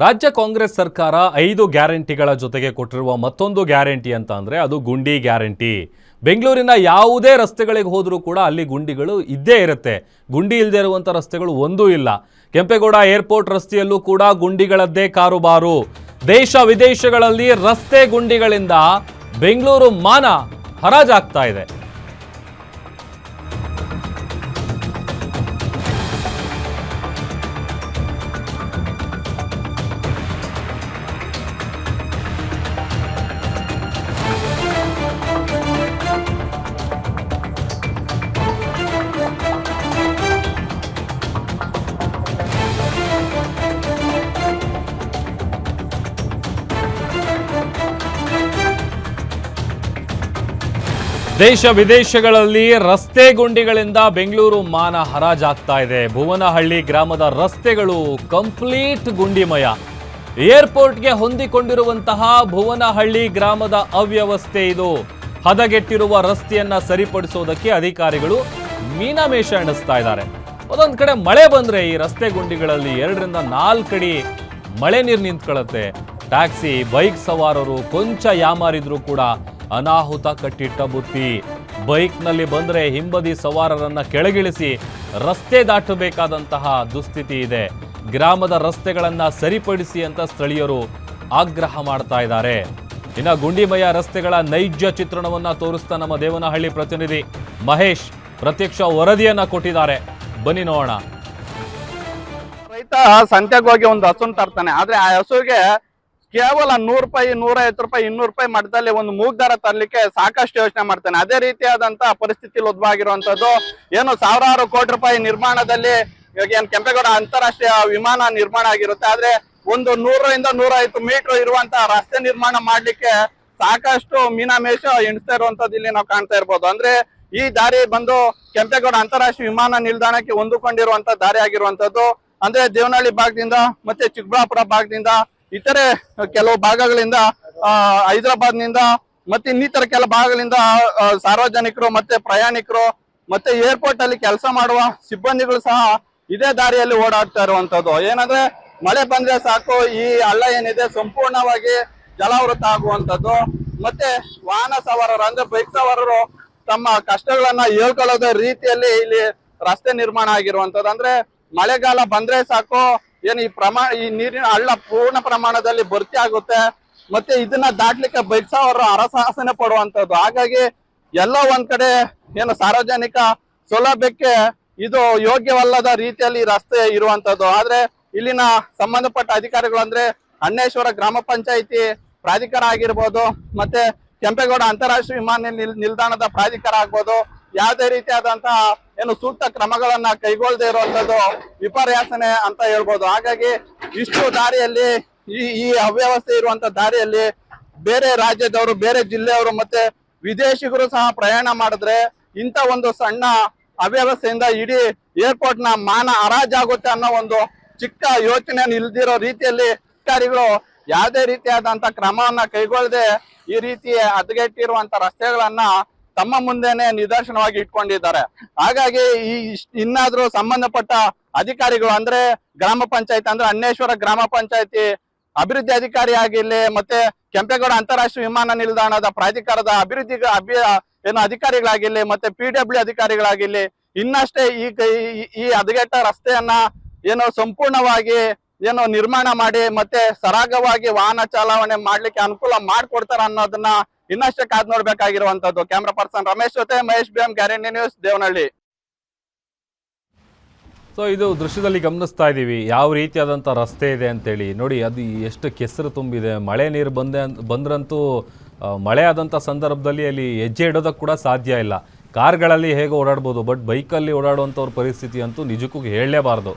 ರಾಜ್ಯ ಕಾಂಗ್ರೆಸ್ ಸರ್ಕಾರ ಐದು ಗ್ಯಾರಂಟಿಗಳ ಜೊತೆಗೆ ಕೊಟ್ಟಿರುವ ಮತ್ತೊಂದು ಗ್ಯಾರಂಟಿ ಅಂತ ಅಂದರೆ ಅದು ಗುಂಡಿ ಗ್ಯಾರಂಟಿ. ಬೆಂಗಳೂರಿನ ಯಾವುದೇ ರಸ್ತೆಗಳಿಗೆ ಹೋದರೂ ಕೂಡ ಅಲ್ಲಿ ಗುಂಡಿಗಳು ಇದ್ದೇ ಇರುತ್ತೆ. ಗುಂಡಿ ಇಲ್ಲದೆ ಇರುವಂಥ ರಸ್ತೆಗಳು ಒಂದೂ ಇಲ್ಲ. ಕೆಂಪೇಗೌಡ ಏರ್ಪೋರ್ಟ್ ರಸ್ತೆಯಲ್ಲೂ ಕೂಡ ಗುಂಡಿಗಳದ್ದೇ ಕಾರುಬಾರು. ದೇಶ ವಿದೇಶಗಳಲ್ಲಿ ರಸ್ತೆ ಗುಂಡಿಗಳಿಂದ ಬೆಂಗಳೂರು ಮಾನ ಹರಾಜಾಗ್ತಾ ಇದೆ. ದೇಶ ವಿದೇಶಗಳಲ್ಲಿ ರಸ್ತೆ ಗುಂಡಿಗಳಿಂದ ಬೆಂಗಳೂರು ಮಾನ ಹರಾಜಾಗ್ತಾ ಇದೆ. ಭುವನಹಳ್ಳಿ ಗ್ರಾಮದ ರಸ್ತೆಗಳು ಕಂಪ್ಲೀಟ್ ಗುಂಡಿಮಯ. ಏರ್ಪೋರ್ಟ್ಗೆ ಹೊಂದಿಕೊಂಡಿರುವಂತಹ ಭುವನಹಳ್ಳಿ ಗ್ರಾಮದ ಅವ್ಯವಸ್ಥೆ ಇದು. ಹದಗೆಟ್ಟಿರುವ ರಸ್ತೆಯನ್ನ ಸರಿಪಡಿಸೋದಕ್ಕೆ ಅಧಿಕಾರಿಗಳು ಮೀನಾಮೇಷ ಎಣಿಸ್ತಾ ಇದ್ದಾರೆ. ಒಂದೊಂದ್ ಕಡೆ ಮಳೆ ಬಂದ್ರೆ ಈ ರಸ್ತೆ ಗುಂಡಿಗಳಲ್ಲಿ ಎರಡರಿಂದ ನಾಲ್ಕಡಿ ಮಳೆ ನೀರು ನಿಂತ್ಕೊಳ್ಳುತ್ತೆ. ಟ್ಯಾಕ್ಸಿ, ಬೈಕ್ ಸವಾರರು ಕೊಂಚ ಯಾಮಾರಿದ್ರು ಕೂಡ ಅನಾಹುತ ಕಟ್ಟಿಟ್ಟ ಬುತ್ತಿ. ಬೈಕ್ನಲ್ಲಿ ಬಂದರೆ ಹಿಂಬದಿ ಸವಾರರನ್ನು ಕೆಳಗಿಳಿಸಿ ರಸ್ತೆ ದಾಟಬೇಕಾದಂತಹ ದುಸ್ಥಿತಿ ಇದೆ. ಗ್ರಾಮದ ರಸ್ತೆಗಳನ್ನು ಸರಿಪಡಿಸಿ ಅಂತ ಸ್ಥಳೀಯರು ಆಗ್ರಹ ಮಾಡ್ತಾ ಇದ್ದಾರೆ. ಇನ್ನು ಗುಂಡಿಮಯ ರಸ್ತೆಗಳ ನೈಜ ಚಿತ್ರಣವನ್ನು ತೋರಿಸ್ತಾ ನಮ್ಮ ದೇವನಹಳ್ಳಿ ಪ್ರತಿನಿಧಿ ಮಹೇಶ್ ಪ್ರತ್ಯಕ್ಷ ವರದಿಯನ್ನ ಕೊಟ್ಟಿದ್ದಾರೆ. ಬನ್ನಿ ನೋಡೋಣ. ರೈತ ಸಂತೆಗೆ ಹೋಗಿ ಒಂದು ಹಸುನ್ ತರ್ತಾನೆ. ಆದ್ರೆ ಆ ಹಸುಗೆ ಕೇವಲ ನೂರು ರೂಪಾಯಿ ನೂರ ಐವತ್ತು ರೂಪಾಯಿ, ಇನ್ನೂರು ರೂಪಾಯಿ ಮಟ್ಟದಲ್ಲಿ ಒಂದು ಮೂಗ್ದಾರ ತರಲಿಕ್ಕೆ ಸಾಕಷ್ಟು ಯೋಚನೆ ಮಾಡ್ತಾನೆ. ಅದೇ ರೀತಿಯಾದಂತಹ ಪರಿಸ್ಥಿತಿಯಲ್ಲಿ ಉದ್ಭವ ಆಗಿರುವಂತದ್ದು ಏನು ಸಾವಿರಾರು ಕೋಟಿ ರೂಪಾಯಿ ನಿರ್ಮಾಣದಲ್ಲಿ ಇವಾಗ ಏನ್ ಕೆಂಪೇಗೌಡ ಅಂತಾರಾಷ್ಟ್ರೀಯ ವಿಮಾನ ನಿರ್ಮಾಣ ಆಗಿರುತ್ತೆ. ಆದ್ರೆ ಒಂದು ನೂರರಿಂದ ನೂರೈವತ್ತು ಮೀಟರ್ ಇರುವಂತಹ ರಸ್ತೆ ನಿರ್ಮಾಣ ಮಾಡ್ಲಿಕ್ಕೆ ಸಾಕಷ್ಟು ಮೀನಾಮೇಷ ಎಣಿಸ್ತಾ ಇರುವಂತದ್ದು ಇಲ್ಲಿ ನಾವು ಕಾಣ್ತಾ ಇರ್ಬೋದು. ಅಂದ್ರೆ ಈ ದಾರಿ ಬಂದು ಕೆಂಪೇಗೌಡ ಅಂತಾರಾಷ್ಟ್ರೀಯ ವಿಮಾನ ನಿಲ್ದಾಣಕ್ಕೆ ಹೊಂದಿಕೊಂಡಿರುವಂತ ದಾರಿ ಆಗಿರುವಂತದ್ದು ಅಂದ್ರೆ ದೇವನಹಳ್ಳಿ ಭಾಗದಿಂದ ಮತ್ತೆ ಚಿಕ್ಕಬಳ್ಳಾಪುರ ಭಾಗದಿಂದ ಇತರೆ ಕೆಲವು ಭಾಗಗಳಿಂದ ಹೈದರಾಬಾದ್ನಿಂದ ಮತ್ತೆ ಇನ್ನಿತರ ಕೆಲ ಭಾಗಗಳಿಂದ ಸಾರ್ವಜನಿಕರು ಮತ್ತೆ ಪ್ರಯಾಣಿಕರು ಮತ್ತೆ ಏರ್ಪೋರ್ಟ್ ಅಲ್ಲಿ ಕೆಲಸ ಮಾಡುವ ಸಿಬ್ಬಂದಿಗಳು ಸಹ ಇದೇ ದಾರಿಯಲ್ಲಿ ಓಡಾಡ್ತಾ ಇರುವಂತದ್ದು. ಏನಂದ್ರೆ ಮಳೆ ಬಂದ್ರೆ ಸಾಕು, ಈ ಹಳ್ಳ ಏನಿದೆ ಸಂಪೂರ್ಣವಾಗಿ ಜಲಾವೃತ ಆಗುವಂತದ್ದು. ಮತ್ತೆ ವಾಹನ ಸವಾರರು ಅಂದ್ರೆ ಬೈಕ್ ಸವಾರರು ತಮ್ಮ ಕಷ್ಟಗಳನ್ನ ಹೇಳ್ಕೊಳ್ಳೋದ ರೀತಿಯಲ್ಲಿ ಇಲ್ಲಿ ರಸ್ತೆ ನಿರ್ಮಾಣ ಆಗಿರುವಂತದ್ದು. ಅಂದ್ರೆ ಮಳೆಗಾಲ ಬಂದ್ರೆ ಸಾಕು ಏನು ಈ ಪ್ರಮಾಣ ಈ ನೀರಿನ ಹಳ್ಳ ಪೂರ್ಣ ಪ್ರಮಾಣದಲ್ಲಿ ಭರ್ತಿ ಆಗುತ್ತೆ, ಮತ್ತೆ ಇದನ್ನ ದಾಟ್ಲಿಕ್ಕೆ ಬೈಕ್ ಅವರು ಹರಸಾಹಸನೆ ಪಡುವಂತದ್ದು ಹಾಗಾಗಿ ಎಲ್ಲ ಒಂದ್ ಕಡೆ ಏನು ಸಾರ್ವಜನಿಕ ಸೌಲಭ್ಯಕ್ಕೆ ಇದು ಯೋಗ್ಯವಲ್ಲದ ರೀತಿಯಲ್ಲಿ ರಸ್ತೆ ಇರುವಂತದ್ದು ಆದ್ರೆ ಇಲ್ಲಿನ ಸಂಬಂಧಪಟ್ಟ ಅಧಿಕಾರಿಗಳು ಅಂದ್ರೆ ಅಣ್ಣೇಶ್ವರ ಗ್ರಾಮ ಪಂಚಾಯಿತಿ ಪ್ರಾಧಿಕಾರ ಆಗಿರ್ಬೋದು, ಮತ್ತೆ ಕೆಂಪೇಗೌಡ ಅಂತಾರಾಷ್ಟ್ರೀಯ ವಿಮಾನ ನಿಲ್- ನಿಲ್ದಾಣದ ಪ್ರಾಧಿಕಾರ ಆಗ್ಬೋದು, ಯಾವುದೇ ರೀತಿಯಾದಂತಹ ಏನು ಸೂಕ್ತ ಕ್ರಮಗಳನ್ನ ಕೈಗೊಳ್ಳದೆ ಇರುವಂತದ್ದು ವಿಪರ್ಯಾಸನೆ ಅಂತ ಹೇಳ್ಬೋದು. ಹಾಗಾಗಿ ಇಷ್ಟು ದಾರಿಯಲ್ಲಿ ಈ ಈ ಅವ್ಯವಸ್ಥೆ ಇರುವಂತ ದಾರಿಯಲ್ಲಿ ಬೇರೆ ರಾಜ್ಯದವರು, ಬೇರೆ ಜಿಲ್ಲೆಯವರು ಮತ್ತೆ ವಿದೇಶಿಗರು ಸಹ ಪ್ರಯಾಣ ಮಾಡಿದ್ರೆ ಇಂಥ ಒಂದು ಸಣ್ಣ ಅವ್ಯವಸ್ಥೆಯಿಂದ ಇಡೀ ಏರ್ಪೋರ್ಟ್ನ ಮಾನ ಹರಾಜಾಗುತ್ತೆ ಅನ್ನೋ ಒಂದು ಚಿಕ್ಕ ಯೋಚನೆ ಇಲ್ದಿರೋ ರೀತಿಯಲ್ಲಿ ಅಧಿಕಾರಿಗಳು ಯಾವುದೇ ರೀತಿಯಾದಂತ ಕ್ರಮವನ್ನ ಕೈಗೊಳ್ಳದೆ ಈ ರೀತಿ ಹದಗೆಟ್ಟಿರುವಂತ ರಸ್ತೆಗಳನ್ನ ತಮ್ಮ ಮುಂದೆನೆ ನಿದರ್ಶನವಾಗಿ ಇಟ್ಕೊಂಡಿದ್ದಾರೆ. ಹಾಗಾಗಿ ಈ ಇನ್ನಾದ್ರೂ ಸಂಬಂಧಪಟ್ಟ ಅಧಿಕಾರಿಗಳು ಅಂದ್ರೆ ಗ್ರಾಮ ಪಂಚಾಯತ್ ಅಂದ್ರೆ ಅನ್ನೇಶ್ವರ ಗ್ರಾಮ ಪಂಚಾಯತಿ ಅಭಿವೃದ್ಧಿ ಅಧಿಕಾರಿ ಆಗಿರ್ಲಿ ಮತ್ತೆ ಕೆಂಪೇಗೌಡ ಅಂತಾರಾಷ್ಟ್ರೀಯ ವಿಮಾನ ನಿಲ್ದಾಣದ ಪ್ರಾಧಿಕಾರದ ಅಭಿವೃದ್ಧಿ ಅಭಿ ಏನು ಅಧಿಕಾರಿಗಳಾಗಿರ್ಲಿ ಮತ್ತೆ ಪಿ ಡಬ್ಲ್ಯೂ ಅಧಿಕಾರಿಗಳಾಗಿರ್ಲಿ ಇನ್ನಷ್ಟೇ ಈ, ಈ- ಹದಗೆಟ್ಟ ರಸ್ತೆಯನ್ನ ಏನು ಸಂಪೂರ್ಣವಾಗಿ ಏನು ನಿರ್ಮಾಣ ಮಾಡಿ ಮತ್ತೆ ಸರಾಗವಾಗಿ ವಾಹನ ಚಾಲಾವಣೆ ಮಾಡ್ಲಿಕ್ಕೆ ಅನುಕೂಲ ಮಾಡ್ಕೊಡ್ತಾರ ಅನ್ನೋದನ್ನ ಇನ್ನಷ್ಟೇ ಕಾದ್ ನೋಡ್ಬೇಕಾಗಿರುವಂತದ್ದು ಕ್ಯಾಮ್ರಾ ಪರ್ಸನ್ ರಮೇಶ್ ಜೊತೆ Mahesh B guarantee news, Devanahalli. So ಇದು ದೃಶ್ಯದಲ್ಲಿ ಗಮನಿಸ್ತಾ ಇದ್ದೀವಿ. ಯಾವ ರೀತಿಯಾದಂಥ ರಸ್ತೆ ಇದೆ ಅಂತೇಳಿ. ನೋಡಿ, ಅದು ಎಷ್ಟು ಕೆಸರು ತುಂಬಿದೆ. ಮಳೆ ನೀರು ಬಂದೆ ಬಂದ್ರಂತೂ ಮಳೆ ಆದಂಥ ಸಂದರ್ಭದಲ್ಲಿ ಅಲ್ಲಿ ಹೆಜ್ಜೆ ಇಡೋದಕ್ಕೆ ಕೂಡ ಸಾಧ್ಯ ಇಲ್ಲ. ಕಾರ್ಗಳಲ್ಲಿ ಹೇಗೆ ಓಡಾಡ್ಬೋದು, ಬಟ್ ಬೈಕಲ್ಲಿ ಓಡಾಡುವಂಥವ್ರ ಪರಿಸ್ಥಿತಿ ಅಂತೂ ನಿಜಕ್ಕೂ ಹೇಳಲೇಬಾರ್ದು.